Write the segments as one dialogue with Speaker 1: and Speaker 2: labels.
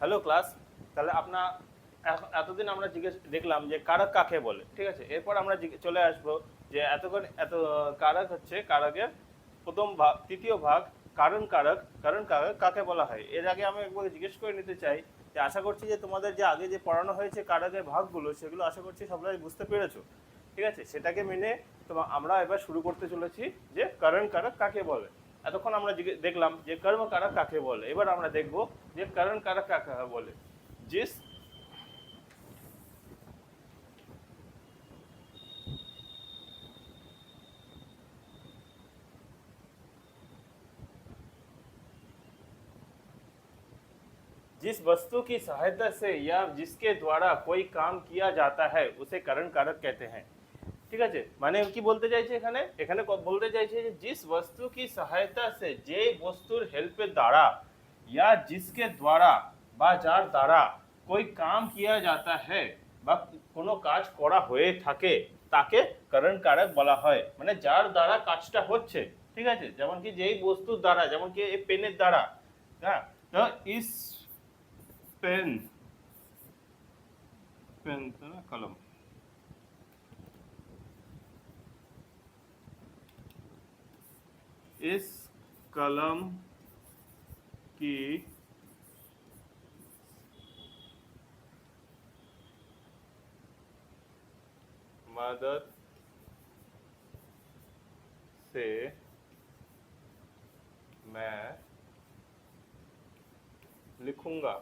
Speaker 1: Hello class তাহলে আপনার এতদিন আমরা জিজ্ঞেস, দেখলাম যে কারক কাকে বলে, ঠিক আছে? এরপর আমরা চলে আসব যে এতক্ষণ, এত, কারক হচ্ছে, কারকের প্রথম ভাগ, তৃতীয় ভাগ, কারণ কারক কারণ কারক কাকে বলা হয়? এর আগে আমি একবার জিজ্ঞেস করে নিতে চাই যে আশা করছি যে তোমাদের যে আগে যে পড়ানো হয়েছে কারকের ভাগগুলো, সেগুলো আশা করছি সবাই বুঝতে পেরেছ, ঠিক আছে? সেটাকে মেনে তোমার আমরা এবার শুরু করতে চলেছি যে কারণ কারক কাকে বলে। এতক্ষণ আমরা জিজ্ঞে- দেখলাম যে কর্ম কারক কাকে বলে এবার আমরা দেখব যে কারণ কারক কাকে বলে জিস जिस वस्तु की सहायता से या जिसके द्वारा कोई काम किया जाता है उसे करण कारक कहते हैं ঠিক আছে? মানে কি বলতে চাইছে এখানে? এখানে বলতে চাইছে যে জিস বস্তু কি সহায়তা সে যে বস্তুর হেল্পের দ্বারা ইয়া জিসকে দ্বারা বা যার দ্বারা কই কাম কিয়া যাতা হে বা কোনো কাজ করা হয়ে থাকে, তাকে কারণ কারক বলা হয়। মানে যার দ্বারা কাজটা হচ্ছে, ঠিক আছে? যেমন কি যেই বস্তুর দ্বারা, যেমন কি এই পেনের দ্বারা হ্যাঁ? তো ইস পেন পেন কলম। इस कलम की मदद से मैं लिखूंगा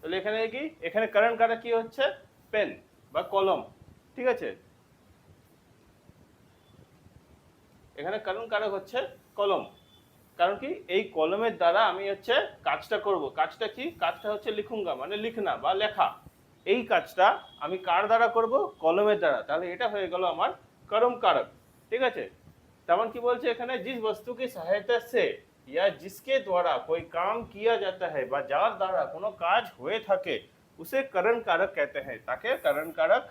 Speaker 1: তাহলে এখানে কি এখানে কারেন্ট কাটা কি হচ্ছে পেন বা কলম ঠিক আছে? এখানে কারণ কারক হচ্ছে কলম। কারণ কি? এই কলমের দ্বারা আমি হচ্ছে কাজটা করব। কাজটা কি? কাজটা হচ্ছে লিখুঙ্গা মানে লিখনা বা লেখা। এই কাজটা আমি কার দ্বারা করব? কলমের দ্বারা। তাহলে এটা হয়ে গেল আমার করম কারক। ঠিক আছে? তেমন কি বলছে এখানে? জিস বস্তু কি সহায়তা সে ইয়া জিসকে দ্বারা কোই কাম কিয়া যাতা হয় বা যার দ্বারা কোনো কাজ হয়ে থাকে, উসে করণ কারক কেতে হ্যাঁ তাকে করণ কারক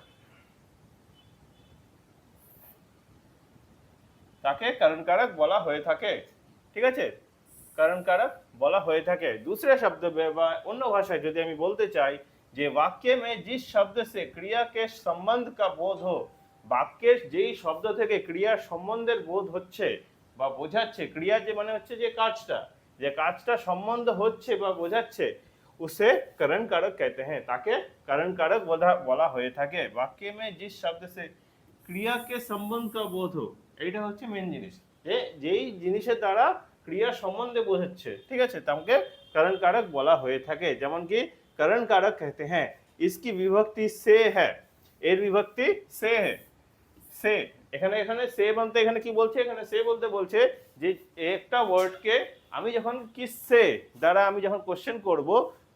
Speaker 1: তাকে করণ কারক বলা হয়ে থাকে ঠিক আছে করণ কারক বলা হয়ে থাকে दूसरे शब्द में বা অন্য ভাষায় যদি আমি বলতে চাই যে वाक्य में जिस शब्द से क्रिया के संबंध का बोध हो বাক্যের যেই শব্দ থেকে ক্রিয়ার সম্বন্ধের বোধ হচ্ছে বা বোঝাচ্ছে ক্রিয়া যে মানে হচ্ছে যে কাজটা যে কাজটা সম্বন্ধ হচ্ছে বা বোঝাচ্ছে উসে করণ কারক कहते हैं তাকে করণ কারক বলা- বলা হয়ে থাকে বাক্যে মে जिस शब्द से ক্রিয়া কে সম্বন্ধ কা বোধ हो এইটা হচ্ছে মেন জিনিস। যে, যেই জিনিসের দ্বারা ক্রিয়া সম্বন্ধে বোঝাচ্ছে, ঠিক আছে? তাকে কারণ কারক বলা হয়ে থাকে। যেমন কি কারণ কারক कहते হ্যাঁ ইসকি বিভক্তি সে হ্যাঁ এর বিভক্তি সে হ্যাঁ সে। এখানে এখানে সে বলতে, এখানে কি বলছে? এখানে সে বলতে বলছে যে, একটা ওয়ার্ডকে আমি যখন কি সে দ্বারা আমি যখন কোশ্চেন করব,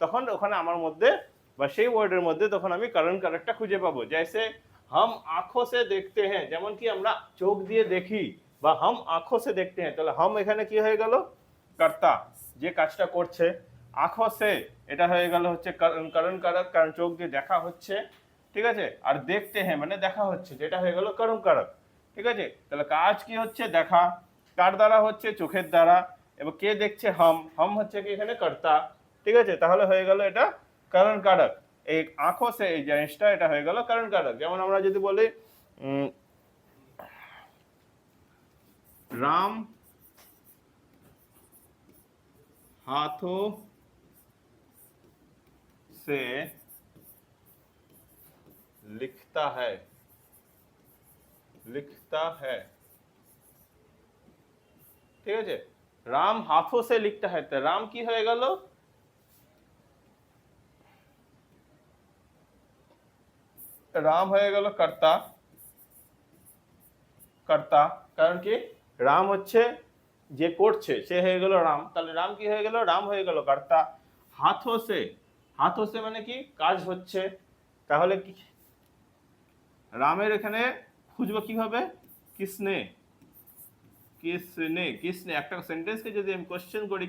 Speaker 1: তখন ওখানে আমার মধ্যে বা সেই ওয়ার্ডের মধ্যে তখন আমি কারণ কারেক্টটা খুঁজে পাবো। সে হাম আঁখো সে দেখতে হ্যাঁ যেমন কি আমরা চোখ দিয়ে দেখি বা হাম আঁখো সে দেখতে হ্যাঁ তাহলে হাম এখানে কি হয়ে গেল কর্তা যে কাজটা করছে আঁখো সে এটা হয়ে গেল হচ্ছে কারণ কারক কারণ চোখ দিয়ে দেখা হচ্ছে ঠিক আছে আর দেখতে হ্যাঁ মানে দেখা হচ্ছে যেটা হয়ে গেল করণ কারক ঠিক আছে তাহলে কাজ কি হচ্ছে দেখা কার দ্বারা হচ্ছে চোখের দ্বারা এবং কে দেখছে হাম হাম হচ্ছে কি এখানে কর্তা ঠিক আছে তাহলে হয়ে গেল এটা কারণ কারক এই আঁখো সে এই জিনিসটা এটা হয়ে গেল কারণ কারক যেমন আমরা যদি বলি উম, राम हाथों से लिखता है लिखता है ঠিক আছে রাম হাথো সে লিখতে হয় তো রাম কি হয়ে গেল রাম হয়ে গেল কর্তা। কর্তা, কারণ কি? রাম হচ্ছে যে করছে, সে হয়ে গেল রাম। তাহলে রাম কি হয়ে গেল? রাম হয়ে গেল কর্তা। হাত হোসে হাত হোসে মানে কি? কাজ হচ্ছে। তাহলে কি? রামের এখানে খুঁজবো কীভাবে? কিসনে কিসনে কিসনে একটা সেন্টেন্সকে যদি আমি কোশ্চেন করি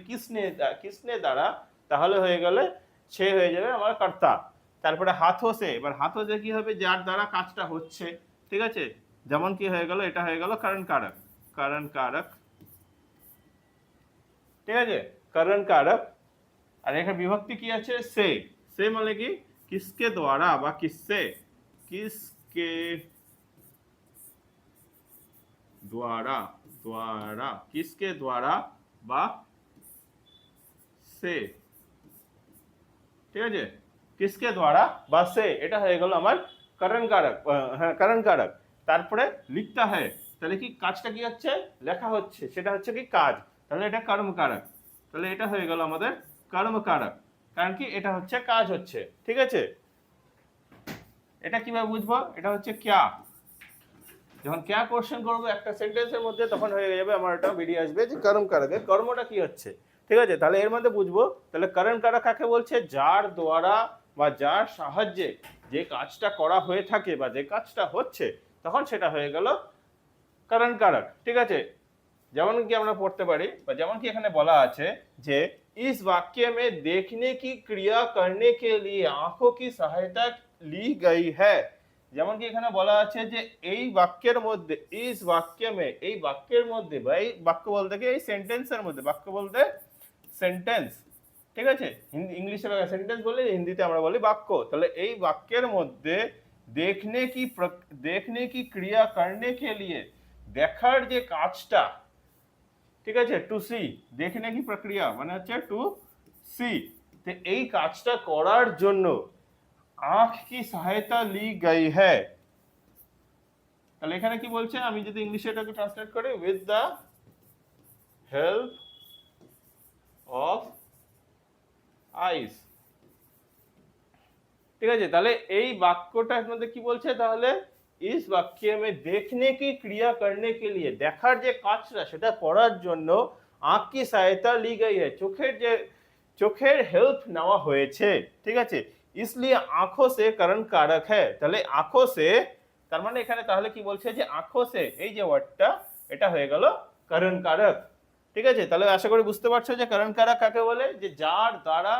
Speaker 1: দা- কিসনে দ্বারা, তাহলে হয়ে গেলে সে হয়ে যাবে আমার কর্তা। তারপরে হাত হোসে এবার হাত হোসে কি হবে? যার দ্বারা কাজটা হচ্ছে, ঠিক আছে? যেমন কি হয়ে গেল, এটা হয়ে গেল কারণ কারক কারণ কারক, ঠিক আছে? কারণ কারক, আর এখানে বিভক্তি কি আছে? সে সে মানে কি? কিসকে দ্বারা বা কিসসে কিসকে দ্বারা দ্বারা, কিসকে দ্বারা বা সে, ঠিক আছে? কিসকে দ্বারা? বা সে এটা হয়ে গেল আমার করণ কারক হ্যাঁ করণ কারক। তারপরে লিখতে হয়। তাহলে কি কাজটা কি হচ্ছে? লেখা হচ্ছে। সেটা হচ্ছে কি কাজ। তাহলে এটা কর্মকারক তাহলে এটা হয়ে গেল আমাদের কর্মকারক কারণ কি? এটা হচ্ছে কাজ হচ্ছে। ঠিক আছে? এটা কীভাবে বুঝব? এটা হচ্ছে ক্যা। যখন ক্যা কোশ্চেন করব একটা সেন্টেন্সের মধ্যে, তখন হয়ে যাবে আমার এটা বেরিয়ে আসবে যে কর্ম কারকের কর্মটা কি হচ্ছে? ঠিক আছে? তাহলে এর মধ্যে বুঝব। তাহলে করণ কারক কাকে বলছে? যার দ্বারা বা যার সাহায্যে যে কাজটা করা হয়ে থাকে বা যে কাজটা হচ্ছে তখন সেটা হয়ে গেল করণ কারক ঠিক আছে যেমন কি আমরা পড়তে পারি বা যেমন কি এখানে বলা আছে যে इस वाक्य में देखने की क्रिया करने के लिए आंखों की सहायता ली गई है যেমন কি এখানে বলা আছে যে এই বাক্যের মধ্যে ইস বাক্য মে এই বাক্যের মধ্যে বা এই বাক্য বলতে কি এই সেন্টেন্সের মধ্যে বাক্য বলতে সেন্টেন্স ঠিক আছে? হিন্দি ইংলিশে সেন্টেন্স বলে হিন্দিতে আমরা বলি বাক্য। তাহলে এই বাক্যের মধ্যে দেখনে কি দেখনে কি ক্রিয়া করনে কে লিয়ে দেখার যে কাজটা, ঠিক আছে? টু সি দেখনে কি প্রক্রিয়া মানে হচ্ছে টু সি তো এই কাজটা করার জন্য আঁখ কি সহায়তা লি গই হ্যায়? তাহলে এখানে কি বলছে? আমি যদি ইংলিশে এটাকে ট্রান্সলেট করি with the help of আইস ঠিক আছে তাহলে এই বাক্যটার মধ্যে কি বলছে তাহলে ইস বাক্য মে দেখনে কি ক্রিয়া করনে কে লিয়ে দেখার যে কাজটা সেটা করার জন্য আঁখ কি সহায়তা লি গই है চোখের যে চোখের হেল্প নেওয়া হয়েছে ঠিক আছে इसलिए आंखों से करण कारक है তাহলে আঁখো সে তার মানে এখানে তাহলে কি বলছে যে আঁখো সে এই যে ওয়ার্ডটা এটা হয়ে গেল করণ কারক ঠিক আছে তাহলে আশা করি বুঝতে পারছো যে করণ কারক কাকে বলে যে যার দ্বারা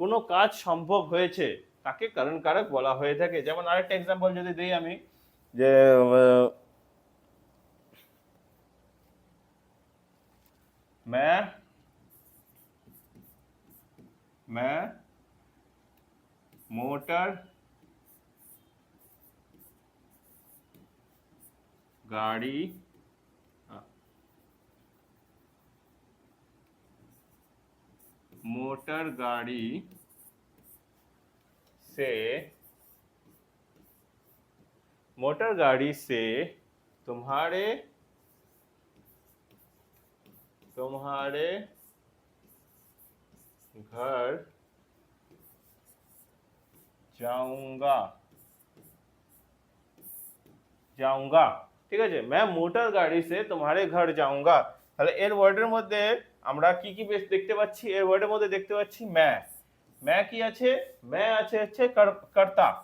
Speaker 1: কোনো কাজ সম্ভব হয়েছে তাকে করণ কারক বলা হয়ে থাকে যেমন আরেকটা এক্সাম্পল যদি দিই আমি যে আহ, मैं मैं मोटर गाड़ी मोटर गाड़ी से मोटर गाड़ी से तुम्हारे तुम्हारे घर जाऊंगा जाऊंगा ঠিক আছে मैं मोटर गाड़ी से तुम्हारे घर जाऊंगा তাহলে এর ওয়ার্ডের মধ্যে আমরা কি কি বেশ দেখতে পাচ্ছি? এর ওয়ার্ডের মধ্যে দেখতে পাচ্ছি ম্যা ম্যা কি আছে? ম্যা আছে হচ্ছে কর- কর্তা।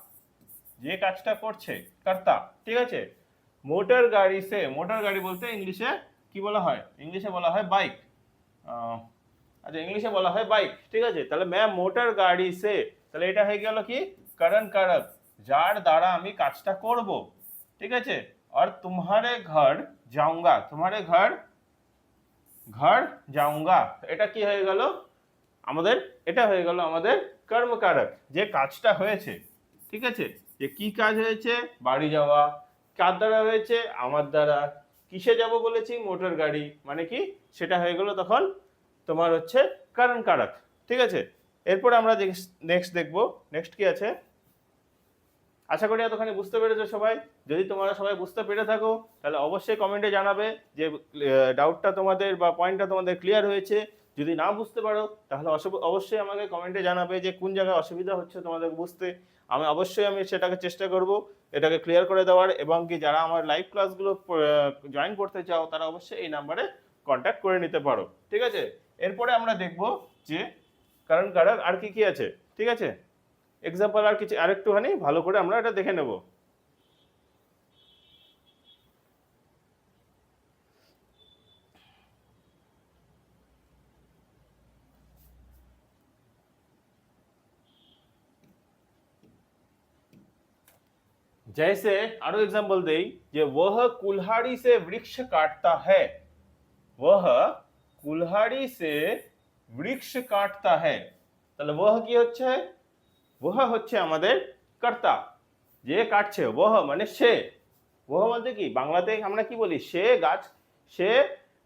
Speaker 1: যে কাজটা করছে, কর্তা। ঠিক আছে? মোটর গাড়ি সে, মোটর গাড়ি বলতে ইংলিশে কি বলা হয়? ইংলিশে বলা হয় বাইক। আচ্ছা ইংলিশে বলা হয় বাইক। ঠিক আছে? তাহলে ম্যা মোটর গাড়ি সে, তাহলে এটা হয়ে গেল কি? করণ কারক, যার দ্বারা আমি কাজটা করব। ঠিক আছে? আর তোমারে ঘর যাऊंगा তোমারে ঘর ঘর যাऊंगा এটা কি হয়ে গেল? আমাদের, এটা হয়ে গেল আমাদের কর্মকারক। যে কাজটা হয়েছে, ঠিক আছে? যে কি কাজ হয়েছে? বাড়ি যাওয়া। কার দ্বারা হয়েছে? আমার দ্বারা। কিসে যাব বলেছি? মোটর গাড়ি। মানে কি? সেটা হয়ে গেল তখন তোমার হচ্ছে কারণ কারক ঠিক আছে? এরপরে আমরা নেক্সট দেখব। নেক্সট কি আছে? আশা করি এতখানি বুঝতে পেরেছ সবাই। যদি তোমরা সবাই বুঝতে পেরে থাকো, তাহলে অবশ্যই কমেন্টে জানাবে যে ডাউটটা তোমাদের বা পয়েন্টটা তোমাদের ক্লিয়ার হয়েছে। যদি না বুঝতে পারো, তাহলে অবশ্যই আমাকে কমেন্টে জানাবে যে, কোন জায়গায় অসুবিধা হচ্ছে তোমাদের বুঝতে। আমি অবশ্যই আমি সেটাকে চেষ্টা করব, এটাকে ক্লিয়ার করে দেওয়ার এবং কি যারা আমার লাইভ ক্লাসগুলো জয়েন করতে চাও, তারা অবশ্যই এই নাম্বারে কন্ট্যাক্ট করে নিতে পারো। ঠিক আছে? এরপরে আমরা দেখব যে কারণ কারক আর কি কি আছে। ঠিক আছে? এক্সাম্পল আর কিছু আরেকটুখানি ভালো করে আমরা এটা দেখে নেব जैसे आरो एग्जाम्पल देई जे वह कुल्हाड़ी से वृक्ष काटता है वह कुल्हाड़ी से বৃক্ষ কাটতা হ্যায় তাহলে ওহ কি হচ্ছে ওহ হচ্ছে আমাদের কর্তা। যে কাটছে ওহ মানে সে। ওহ বলতে কি? বাংলাতে আমরা কি বলি? সে গাছ সে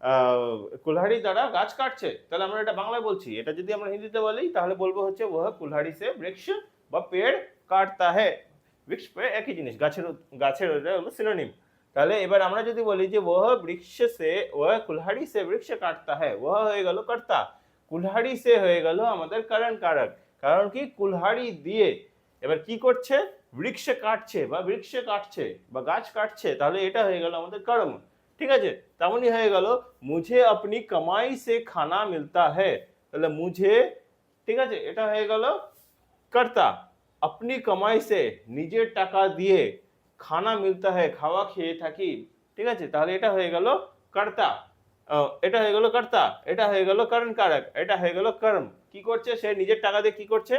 Speaker 1: আহ, কুলহাড়ি দ্বারা গাছ কাটছে। তাহলে আমরা এটা বাংলায় বলছি। এটা যদি আমরা হিন্দিতে বলি তাহলে বলব হচ্ছে ওহ কুলহাড়ি সে বৃক্ষ বা পেড় কাটতা হ্যায় বৃক্ষ পেড় একই জিনিস গাছের গাছের ওটা সিনোনিম তাহলে এবার আমরা যদি বলি যে ওহ বৃক্ষ সে ওহ কুলহাড়ি সে বৃক্ষ কাটতা হ্যায় ওহ হয়ে গেল কর্তা। কুলহাড়ি সে হয়ে গেল আমাদের কারণ কারক। কারণ কি? কুলহাড়ি দিয়ে এবার কি করছে? বৃক্ষ কাটছে বা বৃক্ষ কাটছে বা গাছ কাটছে, তাহলে এটা হয়ে গেল আমাদের কর্ম ঠিক আছে? তেমনই হয়ে গেল, মুঝে আপনি কামাই সে খানা মিলতা হ্যায় তাহলে মুঝে, ঠিক আছে? এটা হয়ে গেল কর্তা। আপনি কামাই সে নিজের টাকা দিয়ে খানা মিলতা হ্যাঁ খাওয়া খেয়ে থাকি। ঠিক আছে? তাহলে এটা হয়ে গেল কর্তা। এটা হয়ে গেল কর্তা। এটা হয়ে গেল কারণ কারক এটা হয়ে গেল কর্ম। কি করছে? সে নিজের টাকা দিয়ে কি করছে?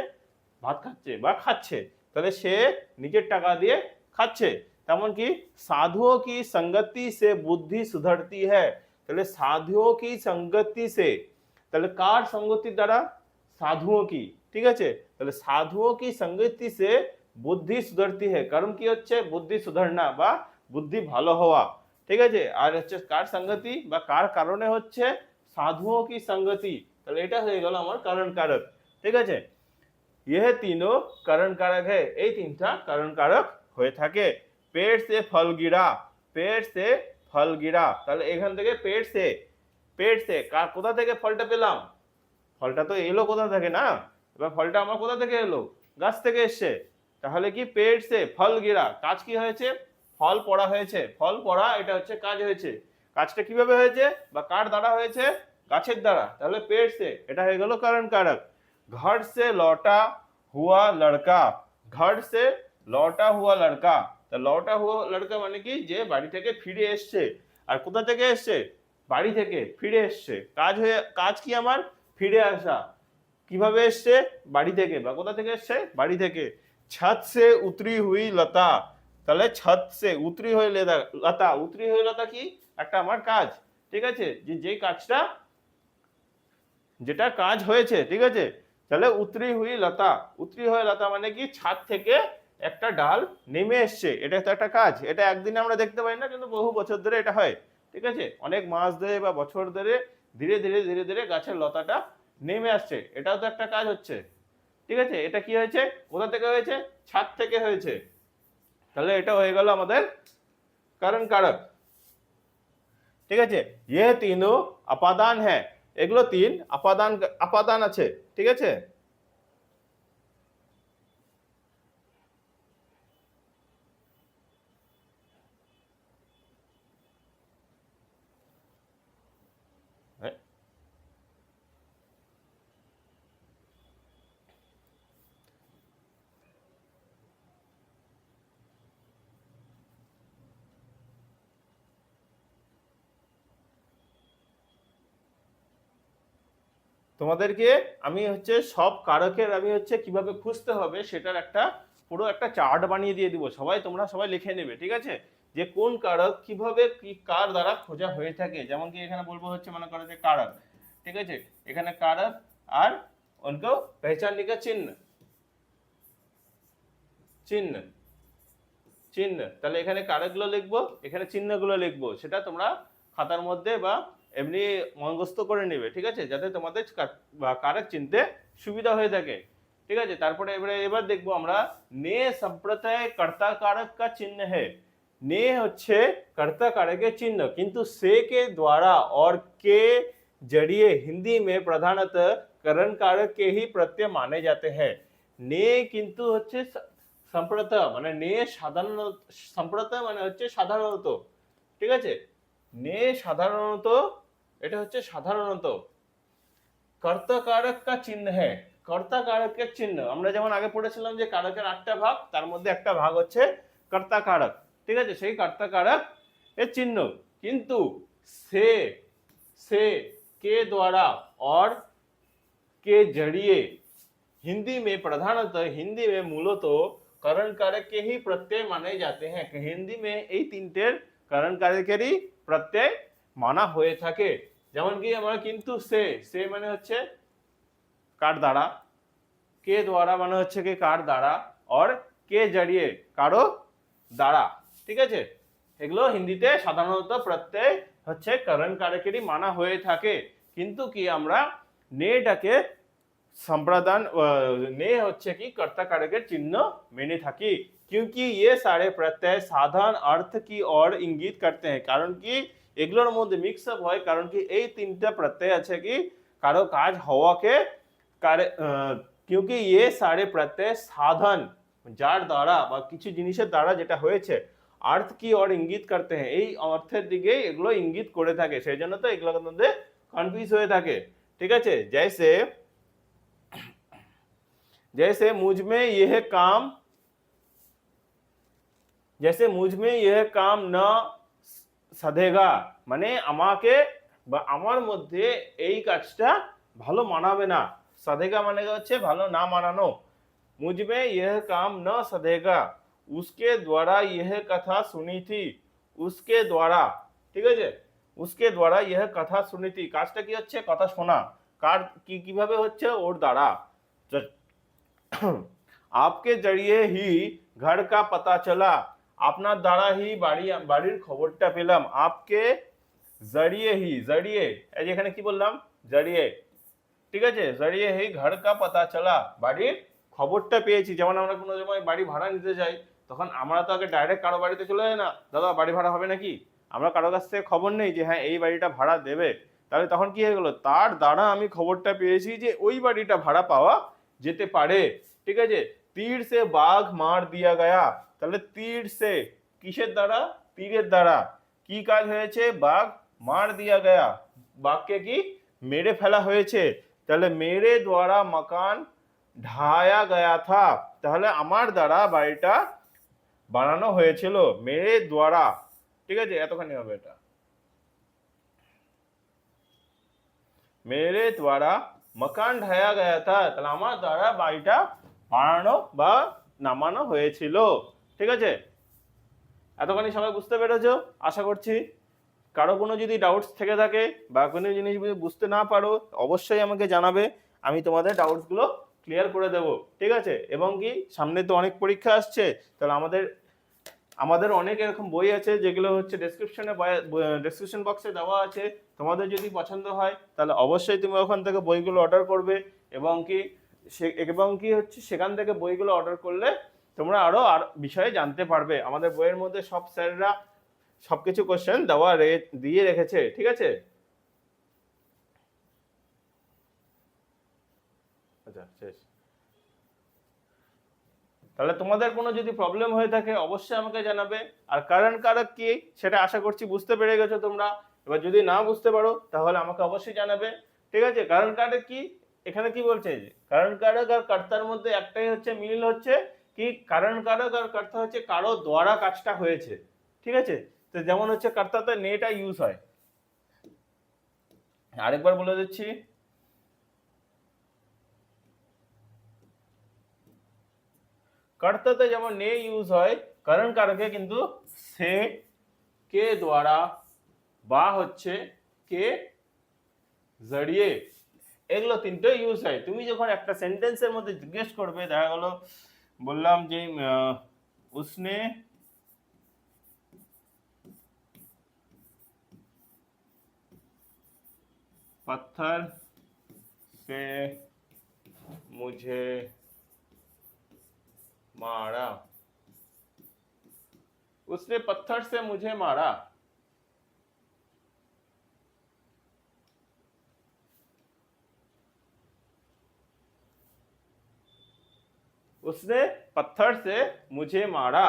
Speaker 1: ভাত খাচ্ছে বা খাচ্ছে। তাহলে সে নিজের টাকা দিয়ে খাচ্ছে। তেমন কি সাধুও কি সঙ্গতি সে বুদ্ধি সুধরতি হ্যাঁ? তাহলে সাধুও কি সঙ্গতি সে? তাহলে কার সঙ্গতির দ্বারা? সাধুও কি, ঠিক আছে? তাহলে সাধুও কি সঙ্গতি সে বুদ্ধি সুধরতি হ্যাঁ? কারণ কি হচ্ছে? বুদ্ধি সুধরনা বা বুদ্ধি ভালো হওয়া, ঠিক আছে? আর হচ্ছে কার সঙ্গতি বা কার কারণে হচ্ছে? সাধুও কি সঙ্গতি? তাহলে এটা হয়ে গেল আমার কারণ কারক, ঠিক আছে? ইহে তিনও কারণ কারক হে, এই তিনটা কারণ কারক হয়ে থাকে। পেট সে ফল গিরা, পেট সে ফল গিরা। তাহলে এখান থেকে পেট সে পেট সে, কার কোথা থেকে ফলটা পেলাম? ফলটা তো এলো কোথা থেকে না? এবার ফলটা আমার কোথা থেকে এলো? গাছ থেকে এসছে। তাহলে কি পেট সে ফল গিরা? কাজ কি হয়েছে? ফল পড়া হয়েছে। ফল পড়া, এটা হচ্ছে কাজ হয়েছে। কাজটা কীভাবে হয়েছে? বা কার দ্বারা হয়েছে? গাছের দ্বারা। তাহলে পেট সে, এটা হয়ে গেল কারণ কারক। ঘর সে লটা হুয়া লড়কা। ঘর সে লটা হুয়া লড়কা। তা লটা হুয়া লড়কা মানে কি? যে বাড়ি থেকে ফিরে এসছে। আর কোথা থেকে এসছে? বাড়ি থেকে ফিরে এসছে। কাজ হয়ে, কাজ কি আমার? ফিরে আসা। কীভাবে এসছে? বাড়ি থেকে। বা কোথা থেকে এসছে? বাড়ি থেকে। ছাদ সে উতরি হুই লতা। তাহলে ছাদ সে উতরি হয়ে লতা। উতরি হয়ে লতা কি? একটা আমার কাজ। ঠিক আছে? যে যে কাজটা যেটা কাজ হয়েছে, ঠিক আছে? তাহলে উতরি হুই লতা। উত্রি হয়ে লতা মানে কি? ছাদ থেকে একটা ডাল নেমে এসছে। এটা তো একটা কাজ। এটা একদিনে আমরা দেখতে পাই না, কিন্তু বহু বছর ধরে এটা হয়, ঠিক আছে? অনেক মাস ধরে বা বছর ধরে ধীরে ধীরে ধীরে ধীরে গাছের লতাটা নেমে আসছে। এটাও তো একটা কাজ হচ্ছে, ঠিক আছে? এটা কি হয়েছে? কোথা থেকে হয়েছে? ছাদ থেকে হয়েছে। তাহলে এটা হয়ে গেল আমাদের কারণ কারক, ঠিক আছে? ইয়ে তিনও আপাদান হ্যাঁ এগুলো তিন আপাদান আপাদান আছে ঠিক আছে? তোমাদেরকে আমি হচ্ছে সব কারকের আমি হচ্ছে কীভাবে খুঁজতে হবে সেটার একটা পুরো একটা চার্ট বানিয়ে দিয়ে দিব। সবাই তোমরা সবাই লিখে নেবে, ঠিক আছে? যে কোন কারক কীভাবে কি কার দ্বারা খোঁজা হয়ে থাকে। যেমন কি এখানে বলব হচ্ছে মনে করো যে কারক, ঠিক আছে? এখানে কারক আর অনেক পেহচান का চিহ্ন। চিহ্ন চিহ্ন। তাহলে এখানে কারকগুলো লিখব, এখানে চিহ্নগুলো লিখব। সেটা তোমরা খাতার মধ্যে বা এমনি মনস্থ করে নেবে ঠিক আছে যাতে তোমাদের কা- বা কারক চিনতে সুবিধা হয়ে থাকে ঠিক আছে তারপরে এবারে এবার দেখবো আমরা নে সম্প্রদায় কর্তা কারক কা চিহ্ন है নে হচ্ছে কর্তা কারকের চিহ্ন কিন্তু সে के द्वारा और के जरिए हिंदी में प्रधानतः करण कारक के ही प्रत्यय माने जाते हैं নে কিন্তু হচ্ছে স- সম্প্রদায় মানে নে সাধারণ সম্প্রদায় মানে হচ্ছে সাধারণত ঠিক আছে নে সাধারণত এটা হচ্ছে সাধারণত কর্তা কারক কা চিহ্ন হ্যাঁ কর্তা কারকের চিহ্ন আমরা যেমন আগে পড়েছিলাম যে কারকের আটটা ভাগ তার মধ্যে একটা ভাগ হচ্ছে কর্তা কারক ঠিক আছে সেই কর্তা কারক এর চিহ্ন কিন্তু সে से के द्वारा और के जरिए हिंदी में प्रधानतः हिंदी में मूलत करण कारक के ही प्रत्यय माने जाते हैं कि हिंदी में এই তিনটের কারণ কারকেরই প্রত্যয় মানা হয়ে থাকে যেমন কি আমরা কিন্তু সে সে মানে হচ্ছে কার দ্বারা কে দ্বারা মানে হচ্ছে কি কার দ্বারা আর কে জড়িয়ে কারো দ্বারা ঠিক আছে এগুলো হিন্দিতে সাধারণত প্রত্যয় হচ্ছে করণ কারকেরই মানা হয়ে থাকে কিন্তু কি আমরা নেটাকে संप्रदान अ, ने হচ্ছে কি কর্তা কারকের চিহ্ন মেনে থাকি क्योंकि ये सारे प्रत्यय साधारण अर्थ की ओर इंगित करते हैं কারণ কি এগুলোর মধ্যে মিক্স আপ হয় কারণ কি এই তিনটা প্রত্যয় আছে কি কারো কাজ হওয়াকে क्योंकि ये सारे प्रत्यय साधन যার দ্বারা বা কিছু জিনিসের দ্বারা যেটা হয়েছে আর্থ কি ওর ইঙ্গিত করতে হ্যাঁ এই অর্থের দিকে এগুলো ইঙ্গিত করে থাকে সেই জন্য তো এগুলোর মধ্যে কনফিউজ হয়ে থাকে ঠিক আছে जैसे जैसे मुझमें यह काम जैसे मुझमें यह काम न সাধেগা মানে আমাকে বা আমার মধ্যে এই কাজটা ভালো মানাবে না সাধেগা মানে হচ্ছে ভালো না মানানো मुझ में यह काम न सधेगा उसके द्वारा यह कथा सुनी थी उसके द्वारा ঠিক আছে उसके द्वारा यह कथा सुनी थी কাজটা কি হচ্ছে কথা শোনা কার কি কিভাবে হচ্ছে ওর দ্বারা ज- आपके जरिए ही घर का पता चला আপনার দ্বারা হি বাড়ি, বাড়ির খবরটা পেলাম। আপকে জড়িয়ে হি, জড়িয়ে। এই যে এখানে কি বললাম? জড়িয়ে। ঠিক আছে? জড়িয়ে হি, ঘর কা পাতা চলা। বাড়ির খবরটা পেয়েছি। যেমন আমরা কোনো সময় বাড়ি ভাড়া নিতে যাই, তখন আমরা তো আগে ডাইরেক্ট কারও বাড়িতে চলে যাই না। দাদা, বাড়ি ভাড়া হবে নাকি? আমরা কারও কাছ থেকে খবর নেই যে হ্যাঁ এই বাড়িটা ভাড়া দেবে। তাহলে তখন কি হয়ে গেলো? তার দ্বারা আমি খবরটা পেয়েছি যে, ওই বাড়িটা ভাড়া পাওয়া যেতে পারে। ঠিক আছে? তীর সে বাঘ মার দিয়া গয়া। তাহলে তীর সে কিসের দ্বারা? তীরের দ্বারা। কি কাজ হয়েছে? বাঘ মার দিয়া গয়া। বাঘকে কি? মেরে ফেলা হয়েছে। তাহলে মেরে দ্বারা মকান ঢায়া গয়া থা। তাহলে আমার দ্বারা বাড়িটা বানানো হয়েছিল। মেরে দ্বারা। ঠিক আছে? এতখানি হবে এটা। মেরে দ্বারা মকান ঢায়া গয়া থা। তাহলে আমার দ্বারা বাড়িটা বানানো বা নামানো হয়েছিল। ঠিক আছে? এতখানি সবাই বুঝতে পেরেছ? আশা করছি কারও কোনো যদি ডাউটস থেকে থাকে বা কোনো জিনিস বুঝতে না পারো, অবশ্যই আমাকে জানাবে, আমি তোমাদের ডাউটসগুলো ক্লিয়ার করে দেব। ঠিক আছে? এবং কি, সামনে তো অনেক পরীক্ষা আসছে, তাহলে আমাদের আমাদের অনেক এরকম বই আছে, যেগুলো হচ্ছে ডেসক্রিপশনে ডেসক্রিপশন বক্সে দেওয়া আছে। তোমাদের যদি পছন্দ হয়, তাহলে অবশ্যই তুমি ওখান থেকে বইগুলো অর্ডার করবে এবং কি সে- এবং কি হচ্ছে, সেখান থেকে বইগুলো অর্ডার করলে তোমরা আরও আর বিষয়ে জানতে পারবে। আমাদের বইয়ের মধ্যে সব স্যাররা সবকিছু কোশ্চেন দেওয়া দিয়ে রেখেছে, ঠিক আছে? আচ্ছা শেষ। তাহলে তোমাদের কোনো যদি প্রবলেম হয়ে থাকে, অবশ্যই আমাকে জানাবে। আর কারণ কারক কি, সেটা আশা করছি বুঝতে পেরে গেছো তোমরা। এবার যদি না বুঝতে পারো, তাহলে আমাকে অবশ্যই জানাবে। ঠিক আছে? কারণ কারক কি এখানে কি বলছে কারণ কারক আর কর্তার মধ্যে একটাই হচ্ছে, মিল হচ্ছে কি, কারণ কারক আর কর্তা হচ্ছে কারও দ্বারা কাজটা হয়েছে। ঠিক আছে? তো যেমন হচ্ছে কর্তাতে নেটা ইউজ হয়। আরেকবার বলে দিচ্ছি। কর্তাতে যেমন নে ইউজ হয়, কারণ কারকে কিন্তু সে কে দ্বারা বা হচ্ছে কে জড়িয়ে এগুলো তিনটে ইউজ হয় তুমি যখন একটা সেন্টেন্সের মধ্যে জিজ্ঞেস করবে দেখা গেলো বললাম যে আহ, উসনে पत्थर से मुझे मारा उसने पत्थर से मुझे मारा উসনে পাথর সে মুঝে মারা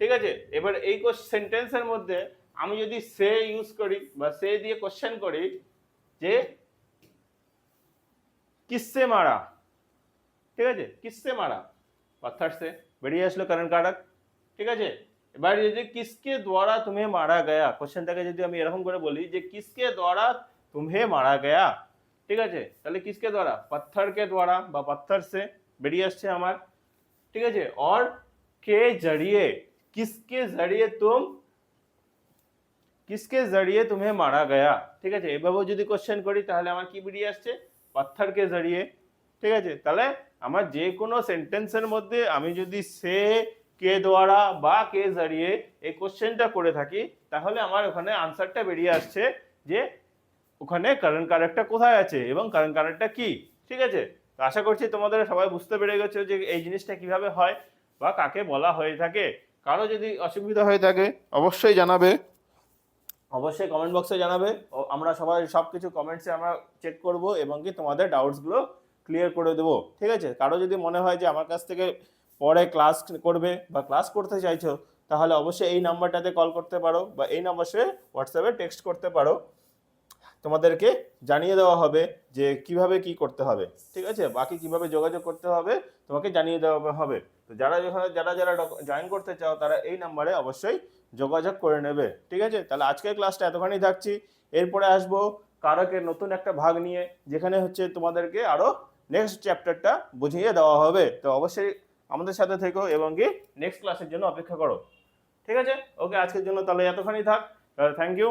Speaker 1: ঠিক আছে এবার এই সেন্টেন্সের মধ্যে আমি যদি সে ইউজ করি বা সে দিয়ে কোশ্চেন করি যে কিসে মারা ঠিক আছে কিসে মারা পাথর সে বেরিয়ে আসলো কারণ কারক ঠিক আছে এবার যদি কিসকে দ্বারা তুমি মারা গয়া কোশ্চেনটাকে যদি আমি এরকম করে বলি যে কিসকে দ্বারা তুমি মারা গয়া ঠিক আছে তাহলে কিসকে দ্বারা পাথরকে দ্বারা বা পাথর সে বেরিয়ে আসছে আমার। ঠিক আছে? অর কে জড়িয়ে কিসকে জড়িয়ে তুম কিসকে জড়িয়ে তুমি মারা গয়া ঠিক আছে? এভাবেও যদি কোশ্চেন করি, তাহলে আমার কি বেরিয়ে আসছে? পাথরকে জড়িয়ে। ঠিক আছে? তাহলে আমার যে কোনো সেন্টেন্সের মধ্যে আমি যদি সে, কে দ্বারা বা কে জড়িয়ে এই কোশ্চেনটা করে থাকি, তাহলে আমার ওখানে আনসারটা বেরিয়ে আসছে যে, ওখানে কারেন্ট কারেক্টটা কোথায় আছে এবং কারেন্ট কারেক্টটা কি? ঠিক আছে? তো আশা করছি তোমাদের সবাই বুঝতে পেরে গেছো যে এই জিনিসটা কীভাবে হয় বা কাকে বলা হয়ে থাকে। কারও যদি অসুবিধা হয়ে থাকে, অবশ্যই জানাবে। অবশ্যই কমেন্ট বক্সে জানাবে। আমরা সবাই সব কিছু কমেন্টসে আমরা চেক করব এবং কি তোমাদের ডাউটসগুলো ক্লিয়ার করে দেবো। ঠিক আছে? কারও যদি মনে হয় যে আমার কাছ থেকে পরে ক্লাস করবে বা ক্লাস করতে চাইছো, তাহলে অবশ্যই এই নাম্বারটাতে কল করতে পারো বা এই নাম্বারে হোয়াটসঅ্যাপে টেক্সট করতে পারো। তোমাদেরকে জানিয়ে দেওয়া হবে যে কীভাবে কি করতে হবে, ঠিক আছে? বাকি কীভাবে যোগাযোগ করতে হবে, তোমাকে জানিয়ে দেওয়া হবে। তো যারা যখন যারা যারা জয়েন করতে চাও, তারা এই নাম্বারে অবশ্যই যোগাযোগ করে নেবে, ঠিক আছে? তাহলে আজকের ক্লাসটা এতখানি থাকছি। এরপরে আসব কারকের নতুন একটা ভাগ নিয়ে, যেখানে হচ্ছে তোমাদেরকে আরও নেক্সট চ্যাপ্টারটা বুঝিয়ে দেওয়া হবে। তো অবশ্যই আমাদের সাথে থেকো এবং কি নেক্সট ক্লাসের জন্য অপেক্ষা করো, ঠিক আছে? ওকে, আজকের জন্য তাহলে এতখানি থাক। Thank you